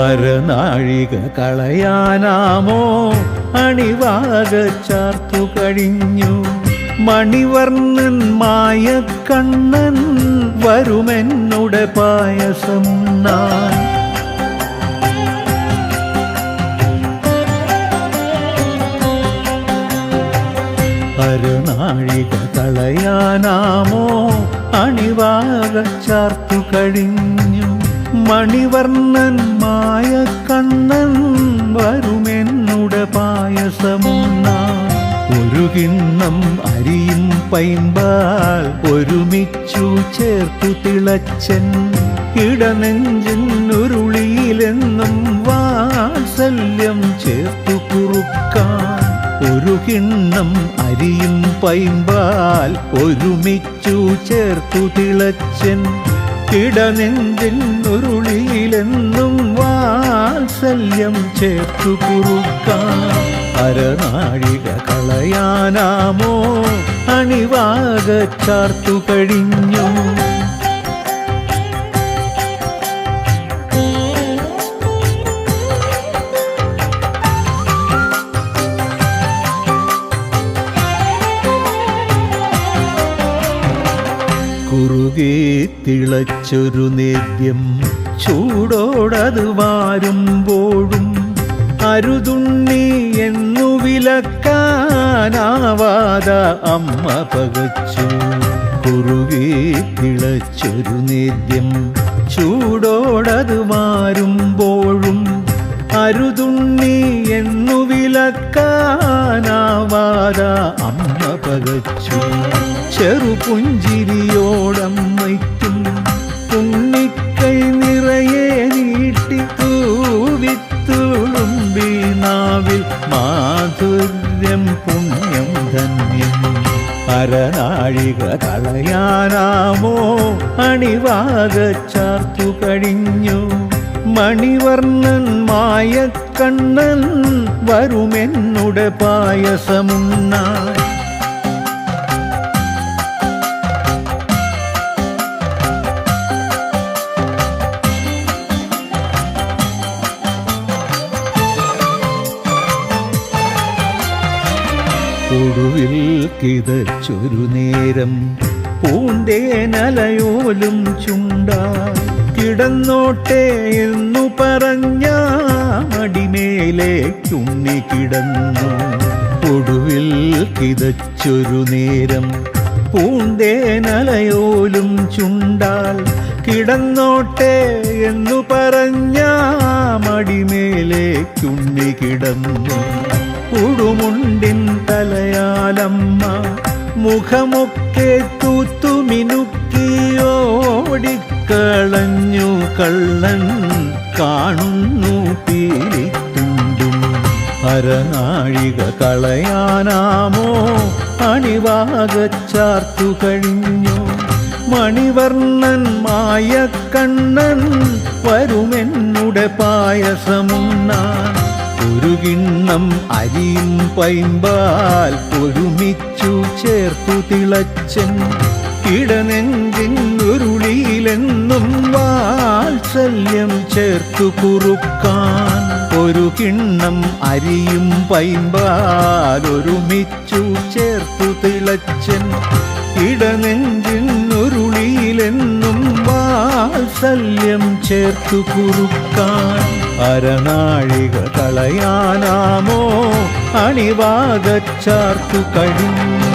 അരനാഴിക കളയാനാമോ? അണിവാക ചാർത്തു കഴിഞ്ഞു. മണിവർണൻ മായ മായക്കണ്ണൻ വരുമെന്നുടെ പായസം നാൻ. അരനാഴിക കളയാനാമോ? അണിവാക ചാർത്തു കഴിഞ്ഞു. മണിവർണൻ മായ കണ്ണൻ വരുമെന്നുട പായസമുണ്ണാൻ ഒരു കിണ്ണം അരിയും പൈമ്പാൽ ഒരുമിച്ചു ചേർത്തു തിളച്ചൻ. ഇടനെഞ്ചിൻ ഉരുളിയിലെന്നും വാത്സല്യം ചേർത്തു കുറുക്കാൻ. ഒരു കിണ്ണം അരിയും പൈമ്പാൽ ഒരുമിച്ചു ചേർത്തു തിളച്ചൻ. കിടനെഞ്ചിൻ ഉരുളിയിലെന്നും വാത്സല്യം ചേർത്തു കുറുക്കാൻ അരനാഴിക കളയാനാമോ? അണിവാക ചാർത്തു കഴിഞ്ഞു. കുറുകെ തിളച്ചൊരു നേദ്യം ചൂടോടത് വാരുമ്പോഴും അരുതുണ്ണി എന്നു വിലക്കാനാവാത അമ്മ പകച്ചു. കുറുകെ തിളച്ചൊരു നേദ്യം ചൂടോടത് വാരുമ്പോഴും അരുതുണ്ണി എന്നു വിലക്കാനാവാത അമ്മ പകച്ചു. ചെറുപുഞ്ചിരിയോടമ്മയ്ക്കും ഉണ്ണിക്കൈ നിറയെ നീട്ടി തൂവിത്തുളുമ്പി നാവിൽ മാധുര്യം പുണ്യം ധന്യം. പരനാഴിക കളയാനാമോ അണിവാക ചാർത്തു കഴിഞ്ഞു മണിവർണൻ മായക്കണ്ണൻ വരുമെന്നുടെ പായസമുന്ന ഒടുവിൽ കിതച്ചൊരു നേരം പൂന്തേനലയോലും ചുണ്ടാ. കിടന്നോട്ടെ എന്നു പറഞ്ഞ അടിമേലേക്കുണ്ണി കിടന്നു. ഒടുവിൽ കിതച്ചൊരു നേരം പൂന്തേനലയോലും ചുണ്ടാൽ കിടന്നോട്ടെ എന്നു പറഞ്ഞ മടിമേലേക്കുണ്ണി കിടന്നു. ഉടുമുണ്ടിൻ തലയാലമ്മ മുഖമൊക്കെ തൂത്തുമിനുക്കിയോടിക്കളഞ്ഞു കള്ളൻ കാണുന്നു പീലിത്തുണ്ടും. അരനാഴിക കളയാനാമോ? അണിവാക ചാർത്തു കഴിഞ്ഞു. മണിവർണൻ മായക്കണ്ണൻ വരുമെന്നുടെ പായസമുണ്ണാൻ ഒരു കിണ്ണം അരിയും പൈമ്പാൽ ഒരുമിച്ചു ചേർത്തു തിളച്ചൻ. ഇടനെഞ്ചിൻ ഉരുളിയിലെന്നും വാത്സല്യം ചേർത്തു കുറുക്കാൻ. ഒരു കിണ്ണം അരിയും പൈമ്പാൽ ഒരുമിച്ചു ചേർത്തു തിളച്ചൻ. ഇടനെഞ്ചിൻ ഉരുളിയിലെന്നും വാത്സല്യം ചേർത്തു കുറുക്കാൻ. അരനാഴിക കളയാനാമോ അണിവാദച്ചാർത്തു ചാർത്തു കഴിഞ്ഞു.